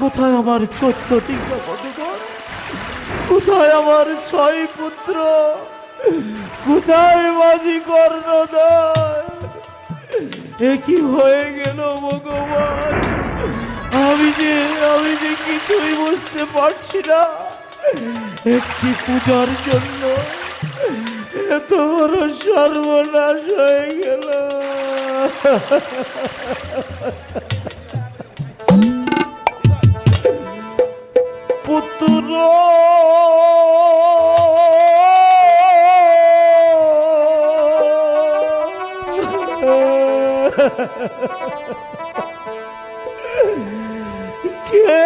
কোথায় আমার চোদ্দ বধুগণ কোথায় আমার ছয় পুত্র? কোথায় মাঝি কর্ণদয় এ কি হয়ে গেল ভগবান? আমি যে আমি যে কিছুই বুঝতে পারছি না। একটি পূজার জন্য এত বড় সর্বনাশ হয়ে গেল। পুত্র। কে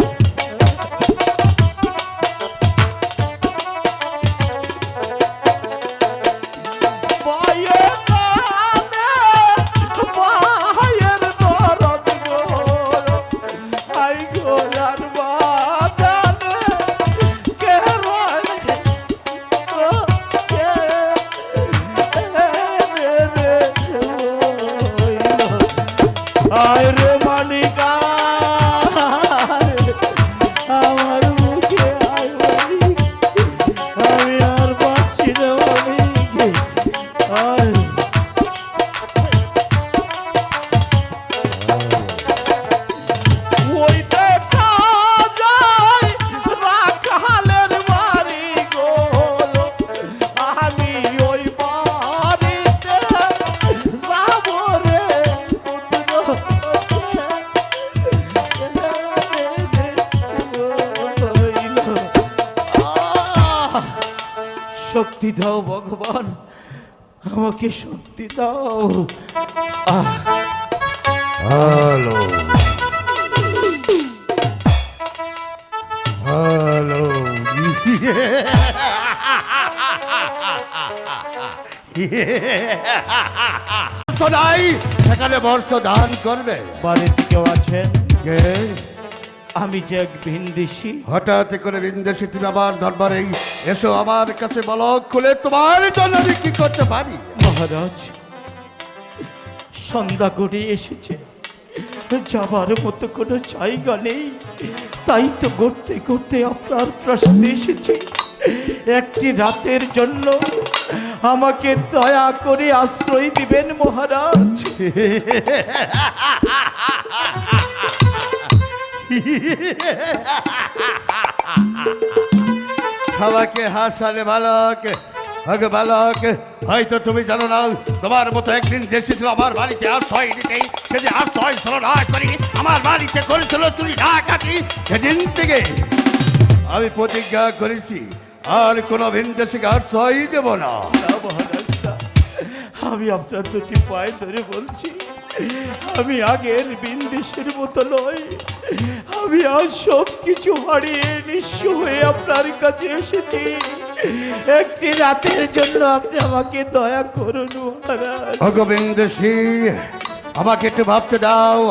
আমাকে শক্তি দাও হ্যালো হ্যালো নাই সেখানে বর্ষ দান করবে। বাড়িতে কেউ আছেন? কে? আমি যে এক ভিনদেশি হঠাৎ করে বিন্দেশি তুমি আমার দরবারে এসো আমার কাছে বলো খুলে তোমার জন্য আমি কি করতে পারি? মহারাজ, সন্ধ্যা করে এসেছে। যাবার মতো কোনো জায়গা নেই। তাই তো করতে করতে আপনার প্রশ্ন এসেছে। একটি রাতের জন্য আমাকে দয়া করে আশ্রয় দিবেন মহারাজ। খাওয়াকে হাসালে বালক আগে বালক হয়তো তুমি জানো না, তোমার মতো একদিন দেশে ছিল, আমার বাড়িতে আশ্রয় নিতেই সে যে আশ্রয় ছিল না করি আমার বাড়িতে করেছিল চুরি ডাকাতি। সেদিন থেকে আমি প্রতিজ্ঞা করেছি, আর কোনো ভিনদেশিকে আশ্রয় দেব না। না না। আমি আপনার দুটি পায়ে ধরে বলছি, আমি আগের বিন্দেশের মতো নয় আমি আজ সব কিছু হারিয়ে নিঃস্ব হয়ে আপনার কাছে এসেছি। একটি রাতের জন্য আপনি আমাকে দয়া করুন মহারাজ। ভগবিন্দেশী আমাকে একটু ভাবতে দাও।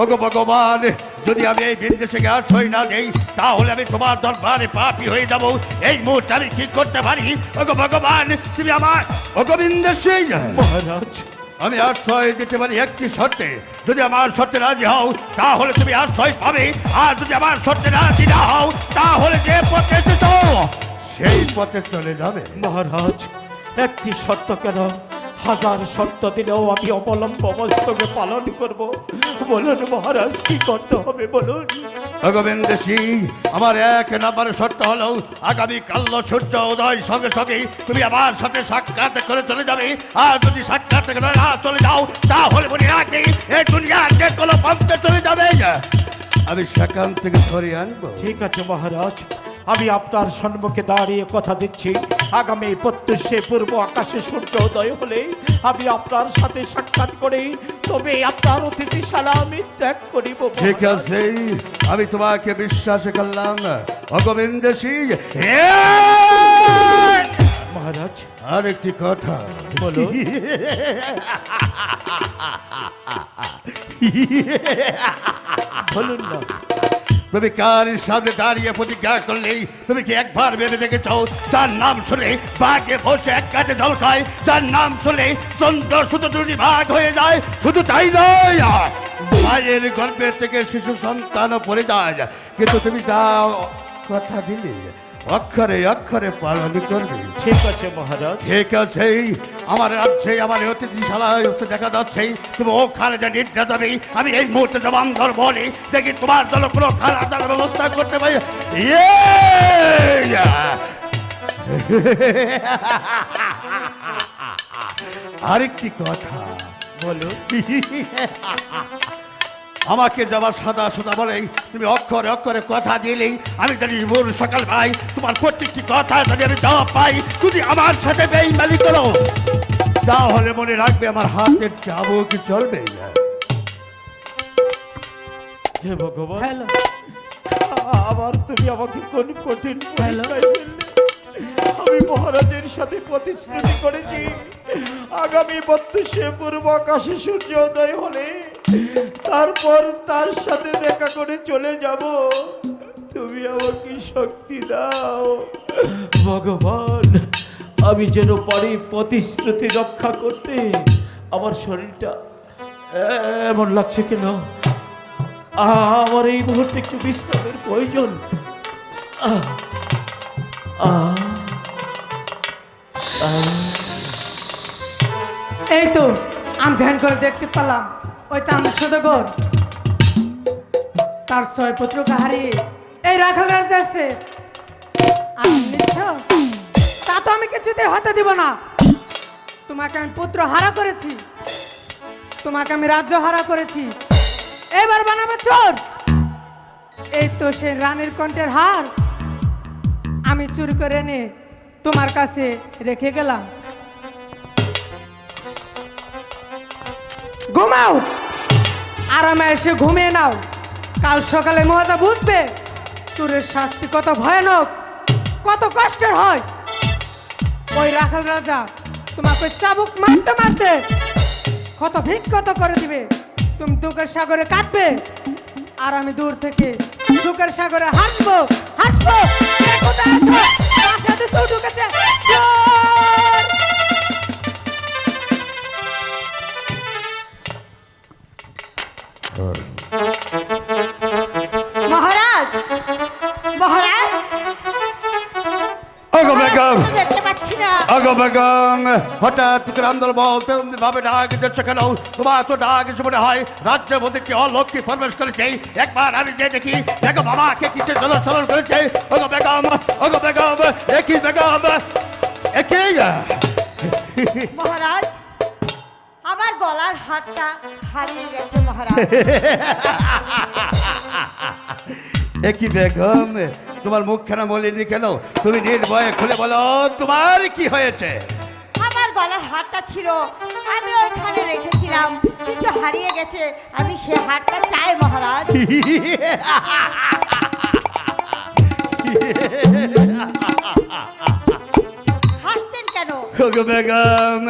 ওগো ভগবান যদি আমি এই বিন্দেশিকে আশ্রয় না দেই তাহলে আমি তোমার দরবারে পাপি হয়ে যাব। এই মুহূর্তে আমি কি করতে পারি? ওগো ভগবান তুমি আমার ওগো বিন্দেশী মহারাজ। আমি আশ্রয় দিতে পারি একটি শর্তে। যদি আমার শর্তে রাজি হও তাহলে তুমি আশ্রয় পাবে। আর যদি আমার শর্তে রাজি না হও তাহলে যে পথে এসেছ সেই পথে চলে যাবে। মহারাজ একটি শর্ত কেন? হাজার শর্ত দিলেও আমি অবলম্ব অবস্থকে পালন করব। বলুন মহারাজ কি করতে হবে বলুন? ভগবেন্দ্র সিং আমার এক নম্বরের শর্ত হলো আগামী কাল সূর্য উদয় সঙ্গে সঙ্গে তুমি আমার সাথে সাক্ষাৎ করে চলে যাবে। আর যদি সাক্ষাৎ করে না চলে যাও তাহলে বলি রাখি এই দুনিয়ার যে কোনো পথে চলে যাবে। আমি সেখান থেকে সরিয়ে আনব ঠিক আছে মহারাজ আমি আপনার সম্মুখে দাঁড়িয়ে কথা দিচ্ছি। আগামী প্রত্যুষে পূর্ব আকাশে সূর্য উদয় হলে আমি আপনার সাথে সাক্ষাৎ করি। তবে আপনার অতিথিশালা আমি ত্যাগ করিব ঠিক। আছে আমি তোমাকে বিশ্বাস করলাম। অগোবিন্দ সিং মহারাজ। আর একটি কথা। বলুন বলুন না। তুমি কার সামনে দাঁড়িয়ে প্রতিজ্ঞা করলেই তুমি কি একবার ভেবে দেখেছ? তার নাম শুনে বাঘে বসে এক কাছে খায় তার নাম শুনে চন্দ্র শুধু দুটি ভাগ হয়ে যায়, শুধু তাই নয়। মায়ের গর্ভের থেকে শিশু সন্তান পড়ে যায়। কিন্তু তুমি যা কথা দিলে। অক্ষরে অক্ষরে পালন করবে। ঠিক আছে মহারাজ। ঠিক আছে আমার রাজ্যে আমার অতিথিশালায় দেখা যাচ্ছে তুমি ওখানে যে নির্দেশ দেবে আমি এই মুহূর্তে জবান ধর বলি দেখি তোমার জন্য কোনো খারাপ ব্যবস্থা করতে পারি! আরেকটি কথা। বলো আমাকে যাবার সদা সদা বলে তুমি অক্ষরে অক্ষরে কথা দিলেই আমি জানি ভোর সকাল ভাই তোমার প্রত্যেকটি কথা যদি আমি জবাব পাই। তুমি আমার সাথে বেইমানি করো। তাহলে মনে রাখবে আমার হাতের চাবুক চলবে হে ভগবান হ্যালো আবার তুমি আমাকে কোন কঠিন ফেললে? আমি মহারাজের সাথে প্রতিশ্রুতি করেছি। আগামী বত্রিশে পূর্ব আকাশে সূর্যোদয় হলে তারপর তার সাথে দেখা করে চলে যাব। তুমি আমাকে শক্তি দাও। ভগবান আমি যেন পারি প্রতিশ্রুতি রক্ষা করতে। আমার শরীরটা এমন লাগছে কেন? আমার এই মুহূর্তে একটু বিশ্রামের প্রয়োজন। আহ, আহ, এই তো, আমি ধ্যান করে দেখতে পেলাম। ওই চাঁদের সদগর। তার ছয় পুত্রকে হারিয়ে এই রাখাল রাজ্যে আসছে। তা তো আমি কিছুতে হতে দিব না। তোমাকে আমি পুত্র হারা করেছি। তোমাকে আমি রাজ্য হারা করেছি। এবার বানাবো চোর। এই তো সেই রানীর কণ্ঠের হার। আমি চুরি করে এনে তোমার কাছে রেখে গেলাম। ঘুমাও। আরামে এসে ঘুমিয়ে নাও। কাল সকালে মজা বুঝবে। চোরের শাস্তি কত ভয়ানক, কত কষ্টের হয়। ওই রাখাল রাজা তোমাকে চাবুক মারতে মারতে কত ভিক কত করে দিবে। তুমি দুঃখের সাগরে কাটবে আর আমি দূর থেকে সুখের সাগরে হাসবো হাসবো কোথায় আছো? সাথে চোর হঠাৎ করে আন্দোলন বলতে ভাবে ডাক দিচ্ছে কেন? তোমার তো ডাক মনে হয় রাজ্য মধ্যে কি অলক্ষী প্রবেশ করেছে? একবার আমি যে দেখি বেগম আমাকে কিছু জলচলন করেছে? অগো বেগম অগো বেগম একই বেগম একই মহারাজ আমার গলার হারটা হারিয়ে গেছে মহারাজ। একই বেগম তোমার মুখখানা বলিনি কেন? তুমি নির্ভয়ে খুলে বলো তোমার কি হয়েছে? হারটা ছিল, আমি ওইখানে রেখেছিলাম। কিন্তু হারিয়ে গেছে, আমি সে হারটা চাই মহারাজ। হাসতেন কেন? বেগম।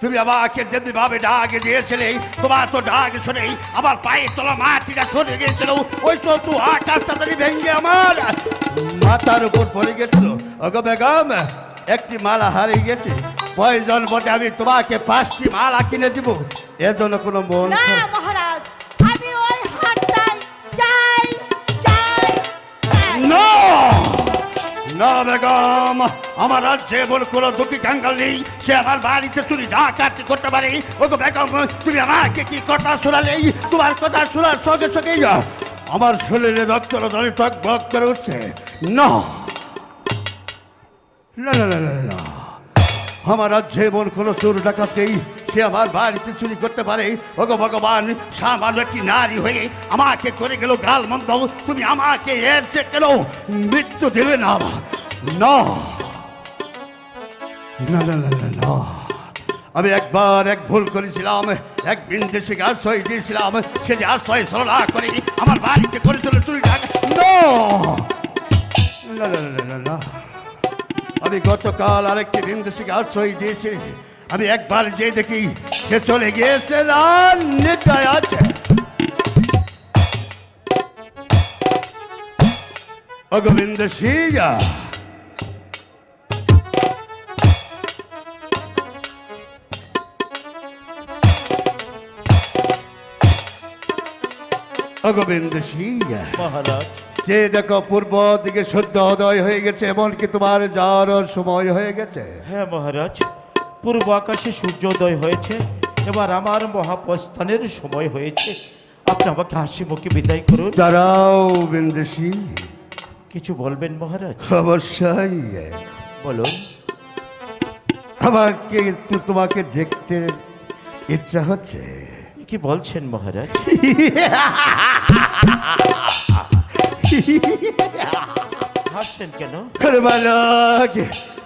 তুমি আমাকে যদি ভাবে ডাক দিয়েছিলে, তোমার তো ডাক শুনেই আমার পায়ের তলা মাটিটা সরে গিয়েছিল। ওই তো তু আকাশ তাড়াতাড়ি ভেঙে আমার। মাথার উপর পড়ে গেছিল। ওগো বেগম একটি মালা হারিয়ে গেছে। প্রয়োজন বটে আমি তোমাকে পাঁচটি মালা কিনে দিব। এর জন্য কোনো মন মহারাজ আমি ওই চাই। না! না বেগম আমার রাজ্যে এমন কোনো দুঃখী কাঙ্গাল নেই। সে আমার বাড়িতে চুরি ডাকাতি করতে পারে। ওগো বেগম তুমি আমাকে কি কথা শোনালেই তোমার কথা শোনার সঙ্গে সঙ্গেই আমার শরীরে রক্ত রোদনে টক বক করে উঠছে। না। না না না না, আমার রাজ্যে এমন কোনো চোর ডাকাত নেই সে আমার বাড়িতে চুরি করতে পারে। ওগো ভগবান সামান্য একটি নারী হয়ে আমাকে করে গেল গাল মন্দ। তুমি আমাকে এর যে কেন মৃত্যু দেবে না। না না না না না। আমি একবার এক ভুল করেছিলাম, এক বিন্দু বিন্দেশিকে আশ্রয় দিয়েছিলাম, সে যে আশ্রয় সরলা করে আমার বাড়িতে করেছিল চুরি আমি গতকাল আরেকটি বিন্দু বিন্দুষিকে আশ্রয় দিয়েছি। আমি একবার যে দেখি, সে চলে গিয়েছে নেতায় আছে। অগোবিন্দ সিয়া অগোবিন্দ সিং মহারাজ। সে দেখো পূর্ব দিকে সূর্য উদয় হয়ে গেছে এমনকি তোমার যাওয়ার সময় হয়ে গেছে। হ্যাঁ মহারাজ পূর্ব আকাশে সূর্যোদয় হয়েছে এবার আমার মহাপ্রস্থানের সময় হয়েছে। আপনি আমাকে হাসি মুখে বিদায় করুন। দাঁড়াও বিন্দেশি কিছু বলবেন মহারাজ? অবশ্যই। বলুন। আমাকে একটু তোমাকে দেখতে ইচ্ছা হচ্ছে। কি বলছেন মহারাজ? হাসছেন কেন? বালক,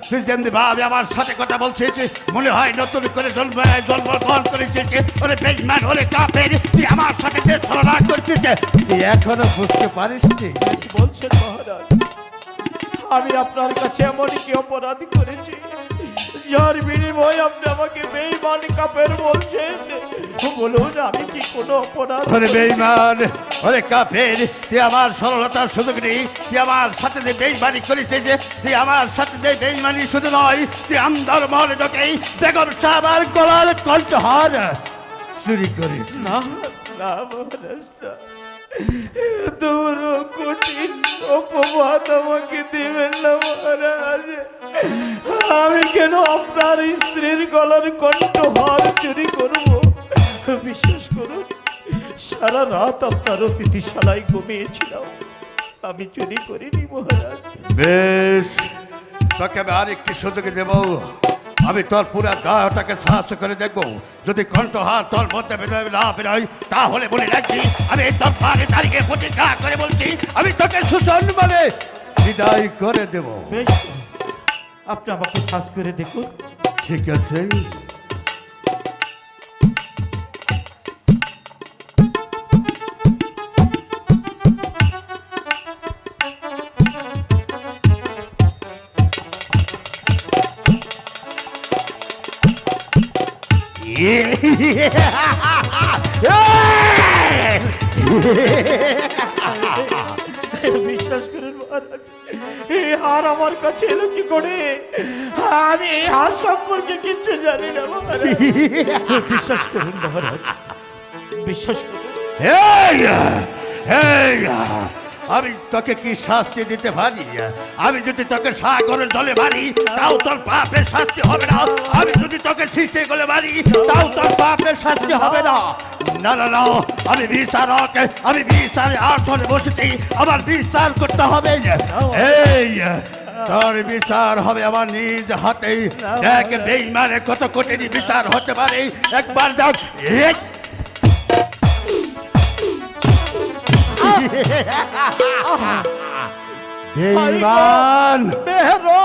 তুই যেমনি ভাবে আমার সাথে কথা বলছিস মনে হয় নতুন করে জন্ম জন্ম গ্রহণ করেছিস। ওরে বেজমান ওরে কাপের তুই আমার সাথে যে ছলনা করছিস তুই এখনও বুঝতে পারিস বলছেন মহারাজ? আমি আপনার কাছে এমন কি অপরাধ করেছি? যার বিনিময়ে আপনি আমাকে বেইমান কাপের বলছেন। বলুন আমি কি কোনো অপরাধ ওরে বেইমান ওরে কাফের তুই আমার সরলতার সুযোগ নেই তুই আমার সাথে যে বেইমানি করেছিস তুই আমার সাথে যে বেইমানি শুধু নয় তুই আমদার মহলে ঢোকেই বেগম সাহেব আর গলার কণ্ঠহার চুরি করিস। না না মহারাজ না কঠিন অপবাদ আমাকে দেবেন না মহারাজ। আমি কেন আপনার স্ত্রীর গলার কণ্ঠহার চুরি করব? বিশ্বাস করুন। সারা রাত আপনার অতিথিশালায় ঘুমিয়েছিলাম। আমি চুরি করিনি মহারাজ। বেশ তোকে আমি আরেকটি সুযোগ দেব। আমি তোর পুরা গাটাকে সাহায্য করে দেখব। যদি কণ্ঠহার তোর মধ্যে না বেরোয় তাহলে বলে রাখছি আমি তোর পারে তারিখে প্রতিজ্ঞা করে বলছি আমি তোকে সুজন বলে বিদায় করে দেব। বেশ আপনি আমাকে শ্বাস করে দেখুন। ঠিক আছে। বিশ্বাস করুন মহারাজ এই হার আমার কাছে এলো কি করে? আমি এই হার সম্পর্কে কিচ্ছু জানি না বিশ্বাস করুন মহারাজ বিশ্বাস করুন। এই, এই, আমি তোকে কি শাস্তি দিতে পারি? আমি যদি তোকে সাগরের জলে মারি, তাও তোর পাপের শাস্তি হবে না। আমি যদি তোকে সৃষ্টি করে মারি, তাও তোর পাপের শাস্তি হবে না। না না না, আমি বিচারক, আমি বিচারে আসনে বসেছি। আমার বিচার করতে হবে। এই, তোর বিচার হবে আমার নিজ হাতেই দেখ, বেইমানে কত কোটির বিচার হতে পারে। একবার দেখ এই বেইমান মেহরো